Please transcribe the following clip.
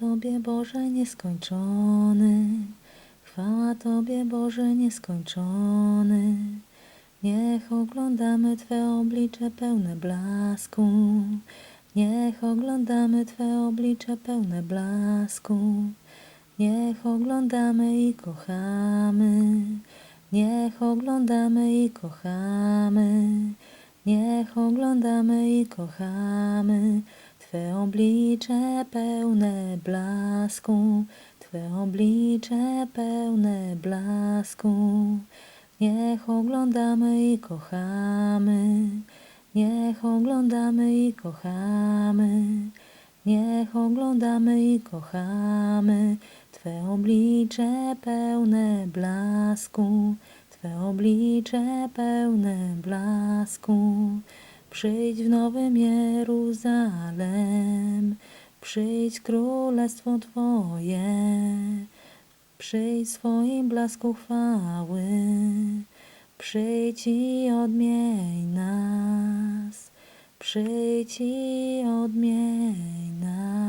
Tobie, Boże nieskończony. Chwała Tobie, Boże nieskończony. Niech oglądamy Twe oblicze pełne blasku. Niech oglądamy Twe oblicze pełne blasku. Niech oglądamy i kochamy. Niech oglądamy i kochamy. Niech oglądamy i kochamy Twe oblicze pełne blasku, Twe oblicze pełne blasku. Niech oglądamy i kochamy, niech oglądamy i kochamy, niech oglądamy i kochamy Twe oblicze pełne blasku, Twe oblicze pełne blasku. Przyjdź w nowym Jeruzalem, przyjdź królestwo Twoje, przyjdź swoim blasku chwały, przyjdź i odmień nas, przyjdź i odmień nas.